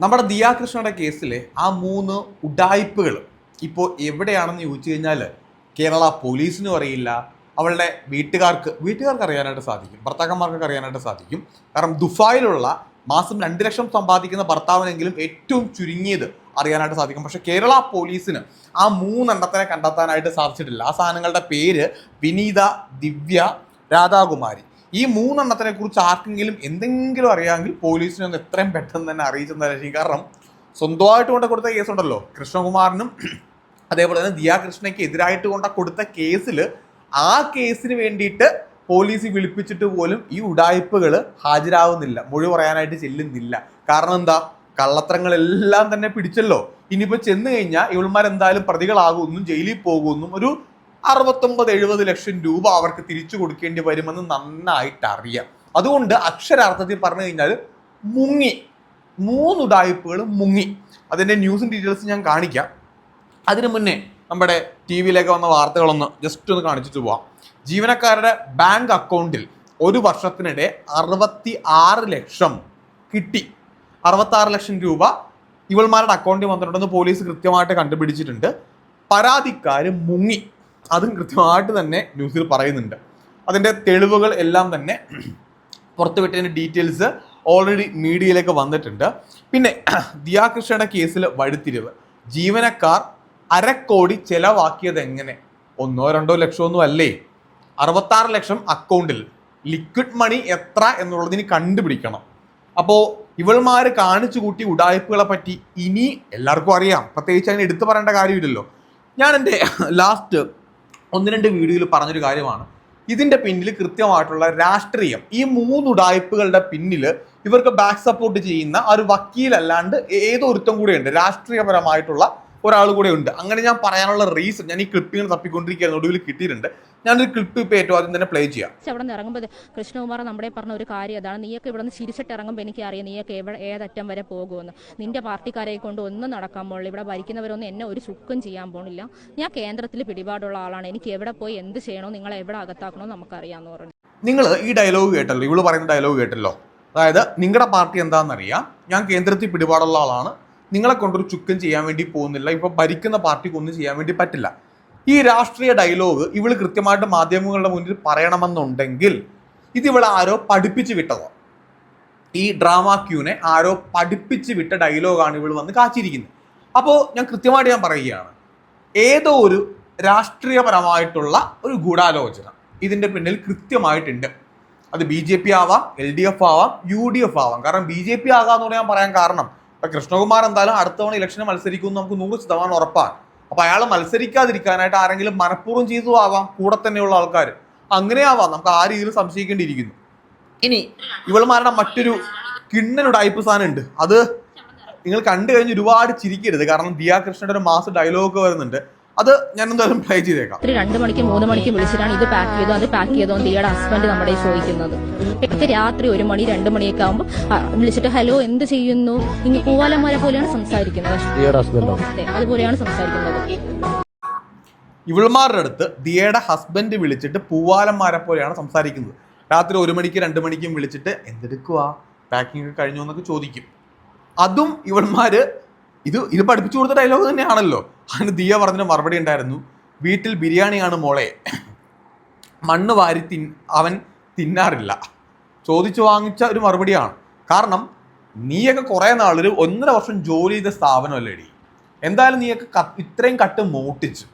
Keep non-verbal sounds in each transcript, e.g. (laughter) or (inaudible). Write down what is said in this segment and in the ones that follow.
നമ്മുടെ ദിയാകൃഷ്ണയുടെ കേസിലെ ആ മൂന്ന് ഉഡായിപ്പുകൾ ഇപ്പോൾ എവിടെയാണെന്ന് ചോദിച്ചു കഴിഞ്ഞാൽ കേരള പോലീസിനും അറിയില്ല. അവളുടെ വീട്ടുകാർക്ക് വീട്ടുകാർക്ക് അറിയാനായിട്ട് സാധിക്കും. ഭർത്താക്കന്മാർക്ക് അറിയാനായിട്ട് സാധിക്കും. കാരണം ദുഫായിലുള്ള മാസം രണ്ട് ലക്ഷം സമ്പാദിക്കുന്ന ഭർത്താവിനെങ്കിലും ഏറ്റവും ചുരുങ്ങിയത് അറിയാനായിട്ട് സാധിക്കും. പക്ഷേ കേരള പോലീസിന് ആ മൂന്നെണ്ണത്തിനെ കണ്ടെത്താനായിട്ട് സാധിച്ചിട്ടില്ല. ആ സാധനങ്ങളുടെ പേര് വിനീത ദിവ്യ രാധാകുമാരി. ഈ മൂന്നെണ്ണത്തിനെ കുറിച്ച് ആർക്കെങ്കിലും എന്തെങ്കിലും അറിയാമെങ്കിൽ പോലീസിനെ ഒന്ന് എത്രയും പെട്ടെന്ന് തന്നെ അറിയിച്ചെന്നായിരിക്കും കാരണം സ്വന്തമായിട്ട് കൊണ്ട് കൊടുത്ത കേസ് ഉണ്ടല്ലോ. കൃഷ്ണകുമാറിനും (clears throat) അതേപോലെ തന്നെ ദിയാ കൃഷ്ണയ്ക്ക് എതിരായിട്ട് കൊണ്ട കൊടുത്ത കേസിൽ ആ കേസിന് വേണ്ടിയിട്ട് പോലീസ് വിളിപ്പിച്ചിട്ട് പോലും ഈ ഉടായ്പകൾ ഹാജരാവുന്നില്ല. മൊഴി പറയാനായിട്ട് ചെല്ലുന്നില്ല. കാരണം എന്താ? കള്ളത്തരങ്ങളെല്ലാം തന്നെ പിടിച്ചല്ലോ. ഇനിയിപ്പോൾ ചെന്ന് കഴിഞ്ഞാൽ ഇവൾമാർ എന്തായാലും പ്രതികളാകുമെന്നും ജയിലിൽ പോകുമെന്നും ഒരു അറുപത്തൊമ്പത് എഴുപത് ലക്ഷം രൂപ അവർക്ക് തിരിച്ചു കൊടുക്കേണ്ടി വരുമെന്ന് നന്നായിട്ട് അറിയാം അതുകൊണ്ട് അക്ഷരാർത്ഥത്തിൽ പറഞ്ഞു കഴിഞ്ഞാൽ മുങ്ങി. മൂന്ന് ഉടായ്പകൾ മുങ്ങി. അതിന്റെ ന്യൂസും ഡീറ്റെയിൽസ് ഞാൻ കാണിക്കാം. അതിനു മുന്നേ നമ്മുടെ ടി വിയിലേക്ക് വന്ന വാർത്തകളൊന്ന് ജസ്റ്റ് ഒന്ന് കാണിച്ചിട്ട് പോവാം. ജീവനക്കാരുടെ ബാങ്ക് അക്കൗണ്ടിൽ ഒരു വർഷത്തിനിടെ അറുപത്തി ആറ് ലക്ഷം കിട്ടി. അറുപത്തി ആറ് ലക്ഷം രൂപ ഇവൾമാരുടെ അക്കൗണ്ടിൽ വന്നിട്ടുണ്ടെന്ന് പോലീസ് കൃത്യമായിട്ട് കണ്ടുപിടിച്ചിട്ടുണ്ട്. പരാതിക്കാർ മുങ്ങി. അതും കൃത്യമായിട്ട് തന്നെ ന്യൂസിൽ പറയുന്നുണ്ട്. അതിന്റെ തെളിവുകൾ എല്ലാം തന്നെ പുറത്തുവിട്ടതിന്റെ ഡീറ്റെയിൽസ് ഓൾറെഡി മീഡിയയിലേക്ക് വന്നിട്ടുണ്ട്. പിന്നെ ദിയാകൃഷ്ണയുടെ കേസിൽ വഴിത്തിരിവ്. ജീവനക്കാർ അരക്കോടി ചെലവാക്കിയത് എങ്ങനെ? ഒന്നോ രണ്ടോ ലക്ഷമൊന്നും അല്ലേ? അറുപത്താറ് ലക്ഷം അക്കൗണ്ടിൽ ലിക്വിഡ് മണി എത്ര എന്നുള്ളതിന് കണ്ടുപിടിക്കണം. അപ്പോൾ ഇവൾമാർ കാണിച്ചു കൂട്ടി ഉടായ്പകളെ പറ്റി ഇനി എല്ലാവർക്കും അറിയാം. പ്രത്യേകിച്ച് അതിന് എടുത്തു പറയേണ്ട കാര്യമില്ലല്ലോ. ഞാൻ എന്റെ ലാസ്റ്റ് ഒന്ന് രണ്ട് വീഡിയോയിൽ പറഞ്ഞൊരു കാര്യമാണ്. ഇതിന്റെ പിന്നിൽ കൃത്യമായിട്ടുള്ള രാഷ്ട്രീയം ഈ മൂന്ന് ഉടായ്പകളുടെ പിന്നിൽ ഇവർക്ക് ബാക്ക് സപ്പോർട്ട് ചെയ്യുന്ന ഒരു വക്കീലല്ലാണ്ട് ഏതൊരുത്തം കൂടെയുണ്ട്. രാഷ്ട്രീയപരമായിട്ടുള്ള ഒരാൾ കൂടെ ഉണ്ട് അങ്ങനെ ഞാൻ പറയാനുള്ള റീസൺ ഞാൻ ഈ ക്ലിപ്പിങ്ങൾ തപ്പിക്കൊണ്ടിരിക്കുകയാണ് ഒടുവിൽ കിട്ടിയിട്ടുണ്ട്. ഞാനൊരു ക്ലിപ്പ് ഇപ്പോൾ ഏറ്റവും ആദ്യം തന്നെ പ്ലേ ചെയ്യാം. പക്ഷെ അവിടെ നിന്ന് ഇറങ്ങുമ്പോൾ കൃഷ്ണകുമാർ നമ്മുടെ പറഞ്ഞ ഒരു കാര്യം അതാണ് നീയൊക്കെ ഇവിടെ നിന്ന് ചിരിച്ചിട്ട് ഇറങ്ങുമ്പോൾ എനിക്ക് അറിയാം നീയൊക്കെ എവിടെ ഏതറ്റം വരെ പോകുമെന്ന്. നിന്റെ പാർട്ടിക്കാരെ കൊണ്ട് ഒന്നും നടക്കാൻ പോകുള്ളൂ ഇവിടെ ഭരിക്കുന്നവരൊന്നും എന്നെ ഒരു ചുക്കും ചെയ്യാൻ പോണില്ല. ഞാൻ കേന്ദ്രത്തിൽ പിടിപാടുള്ള ആളാണ്. എനിക്ക് എവിടെ പോയി എന്ത് ചെയ്യണോ നിങ്ങൾ എവിടെ അകത്താക്കണോ നമുക്കറിയാമെന്ന് പറഞ്ഞു. നിങ്ങൾ ഈ ഡയലോഗ് കേട്ടല്ലോ ഇവൾ പറയുന്ന ഡയലോഗ് കേട്ടല്ലോ. അതായത് നിങ്ങളുടെ പാർട്ടി എന്താണെന്നറിയാം ഞാൻ കേന്ദ്രത്തിൽ പിടിപാടുള്ള ആളാണ്. നിങ്ങളെ കൊണ്ടൊരു ചുക്കൻ ചെയ്യാൻ വേണ്ടി പോകുന്നില്ല. ഇപ്പൊ ഭരിക്കുന്ന പാർട്ടിക്ക് ഒന്നും ചെയ്യാൻ വേണ്ടി പറ്റില്ല. ഈ രാഷ്ട്രീയ ഡയലോഗ് ഇവൾ കൃത്യമായിട്ട് മാധ്യമങ്ങളുടെ മുന്നിൽ പറയണമെന്നുണ്ടെങ്കിൽ ഇത് ഇവൾ ആരോ പഠിപ്പിച്ചു വിട്ടതോ. ഈ ഡ്രാമ ക്യൂനെ ആരോ പഠിപ്പിച്ചു വിട്ട ഡയലോഗാണ് ഇവൾ വന്ന് കാച്ചിരിക്കുന്നത്. അപ്പോൾ ഞാൻ കൃത്യമായിട്ട് ഞാൻ പറയുകയാണ് ഏതോ ഒരു രാഷ്ട്രീയപരമായിട്ടുള്ള ഒരു ഗൂഢാലോചന ഇതിന്റെ പിന്നിൽ കൃത്യമായിട്ടുണ്ട്. അത് ബി ജെ പി ആവാം എൽ ഡി എഫ് ആവാം യു ഡി എഫ് ആവാം. കാരണം ബി ജെ പി ആകാമെന്ന് ഞാൻ പറയാൻ കാരണം ഇപ്പൊ കൃഷ്ണകുമാർ എന്തായാലും അടുത്ത തവണ ഇലക്ഷന് മത്സരിക്കുമെന്ന് നമുക്ക് നൂറ് ശതമാനം ഉറപ്പാണ്. അപ്പൊ അയാൾ മത്സരിക്കാതിരിക്കാനായിട്ട് ആരെങ്കിലും മനഃപൂർവം ചെയ്തു ആവാം കൂടെ തന്നെയുള്ള ആൾക്കാർ അങ്ങനെ ആവാം നമുക്ക് ആ രീതിയിൽ സംശയിക്കേണ്ടിയിരിക്കുന്നു. ഇനി ഇവളുമാരുടെ മറ്റൊരു കിണ്ണനുടായ്പ സാധനം ഉണ്ട് അത് നിങ്ങൾ കണ്ടു കഴിഞ്ഞ് ഒരുപാട് ചിരിക്കരുത്. കാരണം ദിയാ കൃഷ്ണയുടെ ഒരു മാസ് ഡയലോഗ് വരുന്നുണ്ട്. അത് ഞാൻ എന്തായാലും പ്ലേ ചെയ്തേക്കാം രണ്ട് മണിക്ക് മൂന്ന് മണിക്ക് വിളിച്ചിട്ടാണ് ഇത് പാക്ക് ചെയ്തോ അത് പാക്ക് ചെയ്തോ തീയുടെ ദിയയുടെ ഹസ്ബൻഡ് നമ്മുടെ ചോദിക്കുന്നത്. ഒക്കെ രാത്രി ഒരു മണി രണ്ട് മണിയൊക്കെ ആകുമ്പോൾ വിളിച്ചിട്ട് ഹലോ എന്ത് ചെയ്യുന്നു? ഇനി പൂവാലന്മാരെ പോലെയാണ് സംസാരിക്കുന്നത്. ദിയയുടെ ഹസ്ബൻഡോ അതെ അതുപോലെയാണ് സംസാരിക്കുന്നത്. ഇവൾമാരുടെ അടുത്ത് ദിയയുടെ ഹസ്ബൻഡ് വിളിച്ചിട്ട് പൂവാലന്മാരെ പോലെയാണ് സംസാരിക്കുന്നത്. രാത്രി ഒരു മണിക്ക് രണ്ട് മണിക്കും വിളിച്ചിട്ട് എന്തെടുക്കുക പാക്കിംഗ് ഒക്കെ കഴിഞ്ഞു എന്നൊക്കെ ചോദിക്കും. അതും ഇവൾമാര് ഇത് ഇത് പഠിപ്പിച്ചു കൊടുത്ത ഡയലോഗ് തന്നെയാണല്ലോ. അതിന് ദിയ പറഞ്ഞ മറുപടി ഉണ്ടായിരുന്നു. വീട്ടിൽ ബിരിയാണിയാണ് മോളെ. മണ്ണ് വാരി തിൻ അവൻ തിന്നാറില്ല. ചോദിച്ചു വാങ്ങിച്ച ഒരു മറുപടിയാണ്. കാരണം നീയൊക്കെ കുറേ നാളൊരു ഒന്നര വർഷം ജോലി ചെയ്ത സ്ഥാപനമല്ലേടി. എന്തായാലും നീയൊക്കെ ഇത്രയും കട്ട് മോട്ടിച്ചു.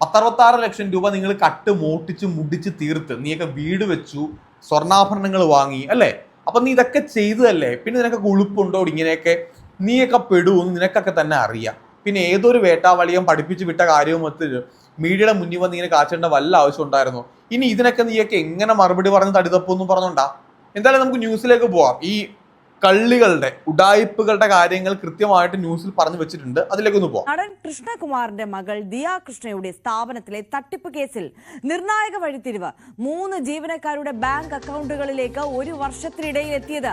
പത്തറുപത്താറ് ലക്ഷം രൂപ നിങ്ങൾ കട്ട് മോട്ടിച്ച് മുടിച്ച് തീർത്ത് നീയൊക്കെ വീട് വെച്ചു സ്വർണാഭരണങ്ങൾ വാങ്ങി അല്ലേ? അപ്പം നീ ഇതൊക്കെ ചെയ്തതല്ലേ? പിന്നെ നിനക്ക് ഉളുപ്പുണ്ടോ ഇങ്ങനെയൊക്കെ നീയൊക്കെ പെടുമെന്ന് നിനക്കൊക്കെ തന്നെ അറിയാം. പിന്നെ ഏതൊരു വേട്ടാവളിയും പഠിപ്പിച്ച് വിട്ട കാര്യവും മറ്റ് മീഡിയയുടെ മുന്നിൽ വന്ന് ഇങ്ങനെ കാച്ചേണ്ട വല്ല ആവശ്യം ഉണ്ടായിരുന്നു? ഇനി ഇതിനൊക്കെ നീയൊക്കെ എങ്ങനെ മറുപടി പറഞ്ഞ് തടിതപ്പൊന്നും പറഞ്ഞോണ്ടാ? എന്തായാലും നമുക്ക് ന്യൂസിലേക്ക് പോവാം. ഈ കള്ളികളുടെ ഉടായിപ്പുകളുടെ കാര്യങ്ങൾ കൃത്യമായിട്ട് ന്യൂസിൽ പറഞ്ഞു വെച്ചിട്ടുണ്ട്. അതിലേക്ക് ഒന്ന് പോകാം നടൻ കൃഷ്ണകുമാറിന്റെ മകൾ ദിയ കൃഷ്ണയുടെ സ്ഥാപനത്തിലെ തട്ടിപ്പ് കേസിൽ നിർണായക വഴിത്തിരിവ്. മൂന്ന് ജീവനക്കാരുടെ ബാങ്ക് അക്കൗണ്ടുകളിലേക്ക് ഒരു വർഷത്തിനിടയിൽ എത്തിയത്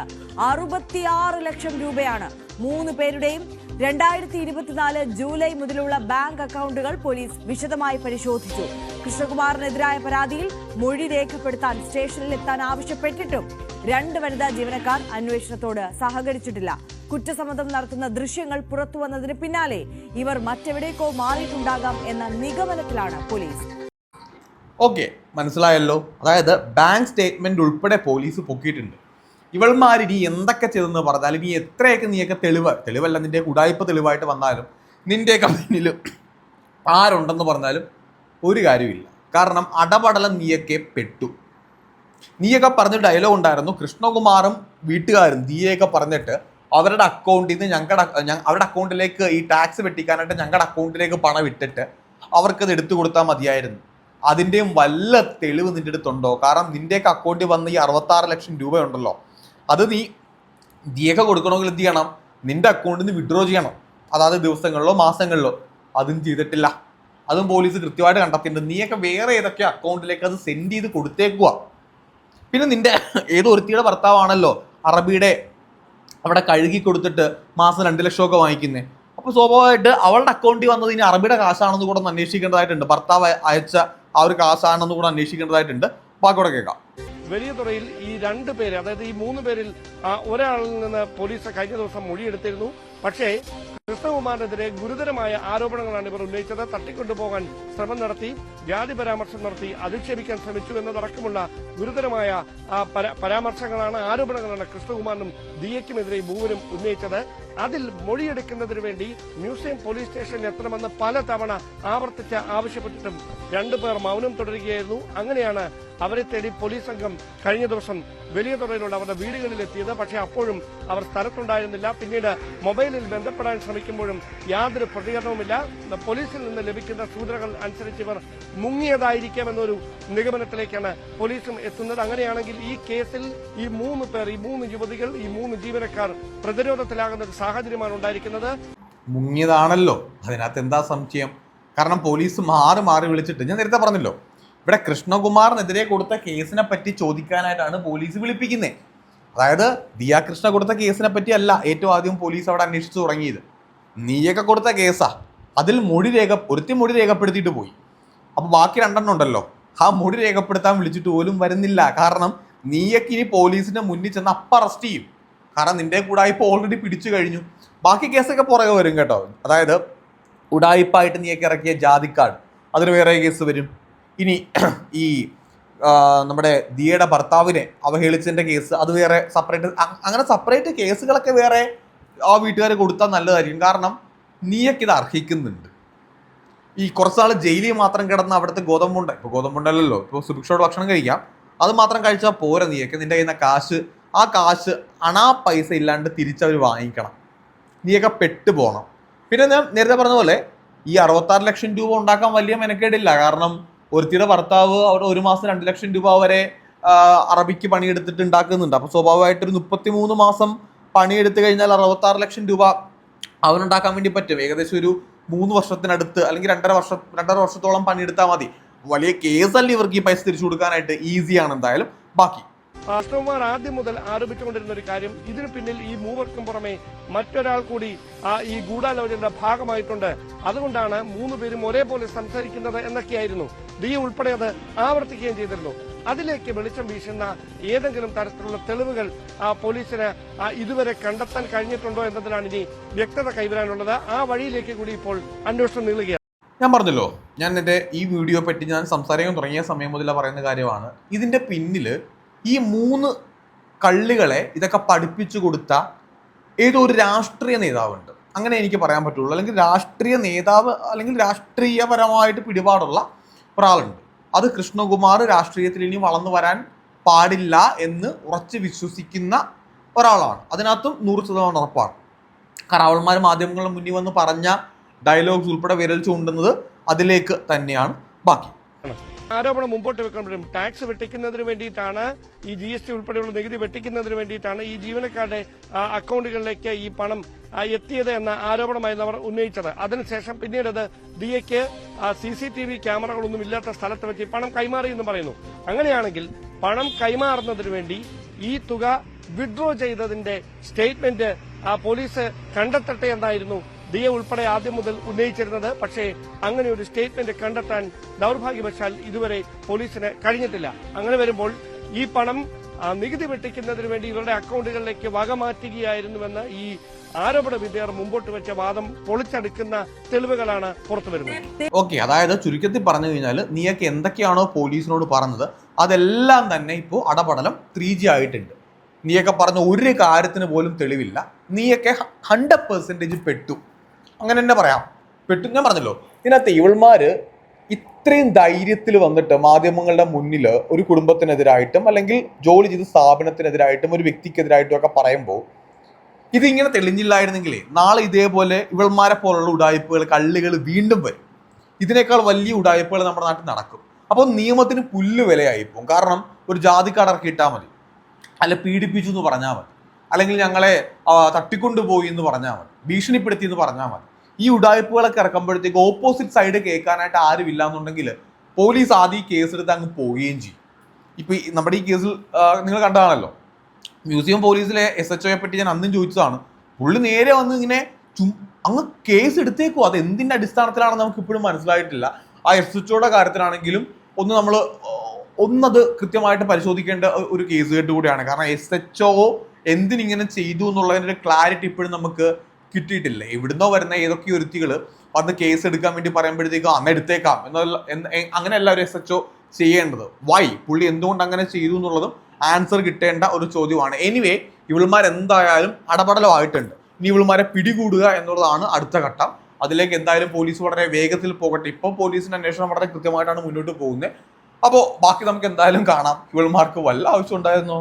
അറുപത്തിയാറ് ലക്ഷം രൂപയാണ്. മൂന്ന് പേരുടെയും രണ്ടായിരത്തി ഇരുപത്തിനാല് ജൂലൈ മുതലുള്ള ബാങ്ക് അക്കൗണ്ടുകൾ പോലീസ് വിശദമായി പരിശോധിച്ചു. കൃഷ്ണകുമാറിനെതിരായ പരാതിയിൽ മൊഴി രേഖപ്പെടുത്താൻ സ്റ്റേഷനിൽ എത്താൻ ആവശ്യപ്പെട്ടിട്ടും രണ്ട് വനിതാ ജീവനക്കാർ അന്വേഷണത്തോട് സഹകരിച്ചിട്ടില്ല. കുറ്റസമ്മതം നടത്തുന്ന ദൃശ്യങ്ങൾ പുറത്തുവന്നതിന് പിന്നാലെ ഇവർ മറ്റെവിടേക്കോ മാറിയിട്ടുണ്ടാകാം എന്ന നിഗമനത്തിലാണ് പോലീസ്. ഓക്കെ മനസ്സിലായല്ലോ. അതായത് ബാങ്ക് സ്റ്റേറ്റ്മെന്റ് ഉൾപ്പെടെ പോലീസ് പൊക്കിയിട്ടുണ്ട്. ഇവൾമാർ ഇനി എന്തൊക്കെ ചെയ്തെന്ന് പറഞ്ഞാൽ ഇനി എത്രയൊക്കെ നീയൊക്കെ തെളിവ് തെളിവല്ല നിന്റെ ഉടായ്പ തെളിവായിട്ട് വന്നാലും നിന്റെ കമ്പനിയിൽ ആരുണ്ടെന്ന് പറഞ്ഞാലും ഒരു കാര്യമില്ല കാരണം അടപടലം നീയൊക്കെ പെട്ടു. നീയൊക്കെ പറഞ്ഞ ഡയലോഗ് ഉണ്ടായിരുന്നു. കൃഷ്ണകുമാറും വീട്ടുകാരും നീയൊക്കെ പറഞ്ഞിട്ട് അവരുടെ അക്കൗണ്ടിൽ നിന്ന് ഞങ്ങളുടെ അവരുടെ അക്കൗണ്ടിലേക്ക് ഈ ടാക്സ് വെട്ടിക്കാനായിട്ട് ഞങ്ങളുടെ അക്കൗണ്ടിലേക്ക് പണം ഇട്ടിട്ട് അവർക്കത് എടുത്തു കൊടുത്താൽ മതിയായിരുന്നു. അതിന്റെയും വല്ല തെളിവ് നിന്റെ അടുത്തുണ്ടോ? കാരണം നിന്റെയൊക്കെ അക്കൗണ്ടിൽ വന്ന ഈ അറുപത്താറ് ലക്ഷം രൂപ ഉണ്ടല്ലോ അത് നീ ദിയൊക്കെ കൊടുക്കണമെങ്കിൽ എന്ത് ചെയ്യണം? നിന്റെ അക്കൗണ്ടിൽ നിന്ന് വിഡ്രോ ചെയ്യണം. അതായത് ദിവസങ്ങളിലോ മാസങ്ങളിലോ. അതും ചെയ്തിട്ടില്ല. അതും പോലീസ് കൃത്യമായിട്ട് കണ്ടെത്തിയിട്ടുണ്ട്. നീയൊക്കെ വേറെ ഏതൊക്കെ അക്കൗണ്ടിലേക്ക് അത് സെൻഡ് ചെയ്ത് കൊടുത്തേക്കുക പിന്നെ നിന്റെ ഏതോ ഒരുത്തിയുടെ ഭർത്താവാണല്ലോ അറബിയുടെ അവിടെ കഴുകി കൊടുത്തിട്ട് മാസം രണ്ട് ലക്ഷമൊക്കെ വാങ്ങിക്കുന്നേ. അപ്പോൾ സ്വാഭാവികമായിട്ട് അവളുടെ അക്കൗണ്ടിൽ വന്നത് ഇനി അറബിയുടെ കാശാണെന്ന് കൂടെ ഒന്ന് അന്വേഷിക്കേണ്ടതായിട്ടുണ്ട്. ഭർത്താവ് അയച്ച ആ ഒരു കാശാണെന്ന് കൂടെ അന്വേഷിക്കേണ്ടതായിട്ടുണ്ട്. ബാക്കിയോടെ കേൾക്കാം. വലിയ തുറയിൽ ഈ രണ്ട് പേര് അതായത് ഈ മൂന്ന് പേരിൽ ഒരാളിൽ നിന്ന് പോലീസ് കഴിഞ്ഞ ദിവസം മൊഴിയെടുത്തിരുന്നു. പക്ഷേ കൃഷ്ണകുമാറിനെതിരെ ഗുരുതരമായ ആരോപണങ്ങളാണ് ഇവർ ഉന്നയിച്ചത്. തട്ടിക്കൊണ്ടുപോകാൻ ശ്രമം നടത്തി ജാതി പരാമർശം നടത്തി അധിക്ഷേപിക്കാൻ ശ്രമിച്ചു എന്നതടക്കമുള്ള ഗുരുതരമായ പരാമർശങ്ങളാണ് ആരോപണങ്ങളാണ് കൃഷ്ണകുമാറിനും ദിയയ്ക്കുമെതിരെ മൂവരും ഉന്നയിച്ചത്. അതിൽ മൊഴിയെടുക്കുന്നതിന് വേണ്ടി മ്യൂസിയം പോലീസ് സ്റ്റേഷനിൽ എത്തണമെന്ന് പല തവണ ആവർത്തിച്ച് ആവശ്യപ്പെട്ടിട്ടും രണ്ടുപേർ മൗനം തുടരുകയായിരുന്നു. അങ്ങനെയാണ് അവരെ തേടി പോലീസ് സംഘം കഴിഞ്ഞ ദിവസം വലിയ തുറയിലുള്ള അവരുടെ വീടുകളിലെത്തിയത്. പക്ഷേ അപ്പോഴും അവർ സ്ഥലത്തുണ്ടായിരുന്നില്ല. പിന്നീട് മൊബൈലിൽ ബന്ധപ്പെടാൻ ശ്രമിക്കുമ്പോഴും യാതൊരു പ്രതികരണവുമില്ല. പോലീസിൽ നിന്ന് ലഭിക്കുന്ന സൂചനകൾ അനുസരിച്ച് ഇവർ മുങ്ങിയതായിരിക്കാമെന്നൊരു നിഗമനത്തിലേക്കാണ് പോലീസും എത്തുന്നത്. അങ്ങനെയാണെങ്കിൽ ഈ കേസിൽ ഈ മൂന്ന് പേർ ഈ മൂന്ന് യുവതികൾ ഈ മൂന്ന് ജീവനക്കാർ പ്രതിരോധത്തിലാകുന്ന ഒരു സാഹചര്യമാണ് ഉണ്ടായിരിക്കുന്നത്. മുങ്ങിയതാണല്ലോ. അതിനകത്ത് എന്താ സംശയം? കാരണം പോലീസ് മാറി മാറി വിളിച്ചിട്ട് ഞാൻ നേരത്തെ പറഞ്ഞല്ലോ ഇവിടെ കൃഷ്ണകുമാറിനെതിരെ കൊടുത്ത കേസിനെ പറ്റി ചോദിക്കാനായിട്ടാണ് പോലീസ് വിളിപ്പിക്കുന്നത് അതായത് ദിയ കൃഷ്ണ കൊടുത്ത കേസിനെ പറ്റി അല്ല ഏറ്റവും ആദ്യം പോലീസ് അവിടെ അന്വേഷിച്ചു തുടങ്ങിയത്. നീയൊക്കെ കൊടുത്ത കേസാ. അതിൽ മൊഴി രേഖ ഒരുത്തി മൊഴി രേഖപ്പെടുത്തിയിട്ട് പോയി. അപ്പോൾ ബാക്കി രണ്ടെണ്ണം ഉണ്ടല്ലോ. ആ മൊഴി രേഖപ്പെടുത്താൻ വിളിച്ചിട്ട് പോലും വരുന്നില്ല. കാരണം നീയൊക്കെ ഇനി പോലീസിന്റെ മുന്നിൽ ചെന്ന് അപ്പം അറസ്റ്റ് ചെയ്യും. കാരണം നിന്റെ കൂടായ്പ ഓൾറെഡി പിടിച്ചു കഴിഞ്ഞു. ബാക്കി കേസൊക്കെ പുറകെ വരും കേട്ടോ. അതായത് ഉടായ്പായിട്ട് നീയൊക്കെ ഇറക്കിയ ജാതിക്കാട് അതിന് വേറെ കേസ് വരും. ഇനി ഈ നമ്മുടെ ദിയയുടെ ഭർത്താവിനെ അവഹേളിച്ചതിന്റെ കേസ് അത് വേറെ സെപ്പറേറ്റ് അങ്ങനെ സെപ്പറേറ്റ് കേസുകളൊക്കെ വേറെ ആ വീട്ടുകാർ കൊടുത്താൽ നല്ലതായിരിക്കും. കാരണം നീയൊക്കെ ഇത് അർഹിക്കുന്നുണ്ട്. ഈ കുറച്ച് നാൾ ജയിലിൽ മാത്രം കിടന്ന അവിടുത്തെ ഗോതമ്പുണ്ട് ഇപ്പോൾ ഗോതമ്പുണ്ടല്ലോ ഇപ്പോൾ സുഭിക്ഷയോട് ഭക്ഷണം കഴിക്കാം. അത് മാത്രം കഴിച്ചാൽ പോരാ നീയൊക്കെ നിന്റെ കയ്യിൽ നിന്ന് കാശ് ആ കാശ് അണാ പൈസ ഇല്ലാണ്ട് തിരിച്ചവർ വാങ്ങിക്കണം. നീയൊക്കെ പെട്ടു പോകണം പിന്നെ ഞാൻ നേരത്തെ പറഞ്ഞ പോലെ ഈ അറുപത്താറ് ലക്ഷം രൂപ ഉണ്ടാക്കാൻ വലിയ മെനക്കേടില്ല. കാരണം ഒരുത്തിയുടെ ഭർത്താവ് അവിടെ ഒരു മാസം രണ്ട് ലക്ഷം രൂപ വരെ അറബിക്ക് പണിയെടുത്തിട്ട് ഉണ്ടാക്കുന്നുണ്ട്. അപ്പോൾ സ്വാഭാവികമായിട്ട് ഒരു മുപ്പത്തി മൂന്ന് മാസം പണിയെടുത്തു കഴിഞ്ഞാൽ അറുപത്താറ് ലക്ഷം രൂപ അവനുണ്ടാക്കാൻ വേണ്ടി പറ്റും. ഏകദേശം ഒരു മൂന്ന് വർഷത്തിനടുത്ത് അല്ലെങ്കിൽ രണ്ടര വർഷം രണ്ടര വർഷത്തോളം പണിയെടുത്താൽ മതി. വലിയ കേസല്ല ഇവർക്ക് ഈ പൈസ തിരിച്ചു കൊടുക്കാനായിട്ട് ഈസിയാണ് എന്തായാലും. ബാക്കി. കൃഷ്ണകുമാർ ആദ്യം മുതൽ ആരോപിച്ചുകൊണ്ടിരുന്ന ഒരു കാര്യം ഇതിനു പിന്നിൽ ഈ മൂവർക്കും പുറമെ മറ്റൊരാൾ കൂടി ഈ ഗൂഢാലോചനയുടെ ഭാഗമായിട്ടുണ്ട്. അതുകൊണ്ടാണ് മൂന്ന് പേരും ഒരേപോലെ സംസാരിക്കുന്നത് എന്നൊക്കെയായിരുന്നു. ഡി ഉൾപ്പെടെ അത് ആവർത്തിക്കുകയും ചെയ്തിരുന്നു. അതിലേക്ക് വെളിച്ചം വീശുന്ന ഏതെങ്കിലും തരത്തിലുള്ള തെളിവുകൾ ആ പോലീസിന് ഇതുവരെ കണ്ടെത്താൻ കഴിഞ്ഞിട്ടുണ്ടോ എന്നതിനാണ് ഇനി വ്യക്തത കൈവരാനുള്ളത്. ആ വഴിയിലേക്ക് കൂടി ഇപ്പോൾ അന്വേഷണം നീളുകയാണ്. ഞാൻ പറഞ്ഞല്ലോ ഞാൻ എന്റെ ഈ വീഡിയോ പറ്റി ഞാൻ സംസാരിക്കാൻ തുടങ്ങിയ സമയം മുതൽ പറയുന്ന കാര്യമാണ്. ഇതിന്റെ പിന്നിൽ ഈ മൂന്ന് കള്ളികളെ ഇതൊക്കെ പഠിപ്പിച്ചു കൊടുത്ത ഏതോ ഒരു രാഷ്ട്രീയ നേതാവുണ്ട്. അങ്ങനെ എനിക്ക് പറയാൻ പറ്റുള്ളൂ. അല്ലെങ്കിൽ രാഷ്ട്രീയ നേതാവ് അല്ലെങ്കിൽ രാഷ്ട്രീയപരമായിട്ട് പിടിപാടുള്ള ഒരാളുണ്ട്. അത് കൃഷ്ണകുമാർ രാഷ്ട്രീയത്തിൽ ഇനി വളർന്നു വരാൻ പാടില്ല എന്ന് ഉറച്ച് വിശ്വസിക്കുന്ന ഒരാളാണ്. അതിനകത്തും നൂറ് ശതമാനം ഉറപ്പാണ്. കറാവൾമാർ മാധ്യമങ്ങളുടെ മുന്നിൽ വന്ന് പറഞ്ഞ ഡയലോഗ്സ് ഉൾപ്പെടെ വിരൽ ചൂണ്ടുന്നത് അതിലേക്ക് തന്നെയാണ്. ബാക്കി ആരോപണം മുമ്പോട്ട് വെക്കുമ്പോഴും ടാക്സ് വെട്ടിക്കുന്നതിന് വേണ്ടിയിട്ടാണ് ഈ ജി എസ് ടി ഉൾപ്പെടെയുള്ള നികുതി വെട്ടിക്കുന്നതിന് വേണ്ടിയിട്ടാണ് ഈ ജീവനക്കാരുടെ അക്കൌണ്ടുകളിലേക്ക് ഈ പണം എത്തിയത് എന്ന ആരോപണമായിരുന്നു അവർ ഉന്നയിച്ചത്. അതിനുശേഷം പിന്നീട് അത് ഡി എക്ക് സി സി ടി വി ക്യാമറകളൊന്നും ഇല്ലാത്ത സ്ഥലത്ത് വെച്ച് പണം കൈമാറി എന്ന് പറയുന്നു. അങ്ങനെയാണെങ്കിൽ പണം കൈമാറുന്നതിന് വേണ്ടി ഈ തുക വിഡ്രോ ചെയ്തതിന്റെ സ്റ്റേറ്റ്മെന്റ് പോലീസ് കണ്ടെത്തട്ടെ എന്നായിരുന്നു ദിയ ഉൾപ്പെടെ ആദ്യം മുതൽ ഉന്നയിച്ചിരുന്നത്. പക്ഷേ അങ്ങനെ ഒരു സ്റ്റേറ്റ്മെന്റ് കണ്ടെത്താൻ ദൌർഭാഗ്യവശാൽ ഇതുവരെ പോലീസിന് കഴിഞ്ഞിട്ടില്ല. അങ്ങനെ വരുമ്പോൾ ഈ പണം നികുതി വെട്ടിക്കുന്നതിന് വേണ്ടി ഇവരുടെ അക്കൗണ്ടുകളിലേക്ക് വക മാറ്റുകയായിരുന്നുവെന്ന് ഈ ആരോപണ വിദ്യർ മുമ്പോട്ട് വെച്ച വാദം പൊളിച്ചെടുക്കുന്ന തെളിവുകളാണ് പുറത്തു വരുന്നത്. ഓക്കെ അതായത് ചുരുക്കത്തിൽ പറഞ്ഞു കഴിഞ്ഞാൽ നീയൊക്കെ എന്തൊക്കെയാണോ പോലീസിനോട് പറഞ്ഞത് അതെല്ലാം തന്നെ ഇപ്പോൾ അടപടലം ത്രീ ജി ആയിട്ടുണ്ട്. നീയൊക്കെ പറഞ്ഞ ഒരു കാര്യത്തിന് പോലും തെളിവില്ല. നീയൊക്കെ ഹൺഡ്രഡ് പെർസെന്റേജ് പെട്ടു. അങ്ങനെ തന്നെ പറയാം. പെട്ടു ഞാൻ പറഞ്ഞല്ലോ. ഇതിനകത്ത് ഇവൾമാര് ഇത്രയും ധൈര്യത്തിൽ വന്നിട്ട് മാധ്യമങ്ങളുടെ മുന്നിൽ ഒരു കുടുംബത്തിനെതിരായിട്ടും അല്ലെങ്കിൽ ജോലി ചെയ്ത സ്ഥാപനത്തിനെതിരായിട്ടും ഒരു വ്യക്തിക്കെതിരായിട്ടും ഒക്കെ പറയുമ്പോൾ ഇതിങ്ങനെ തെളിഞ്ഞില്ലായിരുന്നെങ്കിൽ നാളെ ഇതേപോലെ ഇവൾമാരെ പോലുള്ള ഉടായ്പകൾ കള്ളികൾ വീണ്ടും വരും. ഇതിനേക്കാൾ വലിയ ഉടായ്പകൾ നമ്മുടെ നാട്ടിൽ നടക്കും. അപ്പോൾ നിയമത്തിന് പുല്ല് വിലയായി പോകും. കാരണം ഒരു ജാതിക്കാട് ഇറക്കി ഇട്ടാൽ മതി. അല്ല പീഡിപ്പിച്ചു എന്ന് പറഞ്ഞാൽ മതി. അല്ലെങ്കിൽ ഞങ്ങളെ തട്ടിക്കൊണ്ടുപോയി എന്ന് പറഞ്ഞാൽ മതി. ഭീഷണിപ്പെടുത്തി എന്ന് പറഞ്ഞാൽ മതി. ഈ ഉടായ്പകളൊക്കെ ഇറക്കുമ്പോഴത്തേക്ക് ഓപ്പോസിറ്റ് സൈഡ് കേൾക്കാനായിട്ട് ആരും ഇല്ലാന്നുണ്ടെങ്കിൽ പോലീസ് ആദ്യം കേസ് എടുത്ത് അങ്ങ് പോവുകയും ചെയ്യും. ഇപ്പൊ ഈ നമ്മുടെ ഈ കേസിൽ നിങ്ങൾ കണ്ടതാണല്ലോ. മ്യൂസിയം പോലീസിലെ എസ് എച്ച് ഒയെ പറ്റി ഞാൻ അന്നും ചോദിച്ചതാണ്. പുള്ളി നേരെ വന്ന് ഇങ്ങനെ ചും അങ്ങ് കേസ് എടുത്തേക്കോ അത് എന്തിന്റെ അടിസ്ഥാനത്തിലാണെന്ന് നമുക്ക് ഇപ്പോഴും മനസ്സിലായിട്ടില്ല. ആ എസ് എച്ച് ഒയുടെ കാര്യത്തിലാണെങ്കിലും ഒന്ന് നമ്മൾ ഒന്നത് കൃത്യമായിട്ട് പരിശോധിക്കേണ്ട ഒരു കേസ് കേട്ട് കൂടിയാണ്. കാരണം എസ് എച്ച് ഒ എന്തിനിങ്ങനെ ചെയ്തു എന്നുള്ളതിന്റെ ഒരു ക്ലാരിറ്റി ഇപ്പോഴും നമുക്ക് കിട്ടിയിട്ടില്ല. എവിടുന്നോ വരുന്ന ഏതൊക്കെ ഒരുത്തികൾ വന്ന് കേസ് എടുക്കാൻ വേണ്ടി പറയുമ്പോഴത്തേക്കും അന്ന് എടുത്തേക്കാം എന്നുള്ള അങ്ങനെയല്ല ഒരു എസ് എച്ച് ഒ ചെയ്യേണ്ടത്. വൈ പുള്ളി എന്തുകൊണ്ട് അങ്ങനെ ചെയ്തു എന്നുള്ളതും ആൻസർ കിട്ടേണ്ട ഒരു ചോദ്യമാണ്. എനിവേ ഇവളുമാർ എന്തായാലും അടപടലമായിട്ടുണ്ട്. ഇനി ഇവളുമാരെ പിടികൂടുക എന്നുള്ളതാണ് അടുത്ത ഘട്ടം. അതിലേക്ക് എന്തായാലും പോലീസ് വളരെ വേഗത്തിൽ പോകട്ടെ. ഇപ്പം പോലീസിന്റെ അന്വേഷണം വളരെ കൃത്യമായിട്ടാണ് മുന്നോട്ട് പോകുന്നത്. അപ്പോൾ ബാക്കി നമുക്ക് എന്തായാലും കാണാം. ഇവൾമാർക്ക് വല്ല ആവശ്യം ഉണ്ടായിരുന്നോ?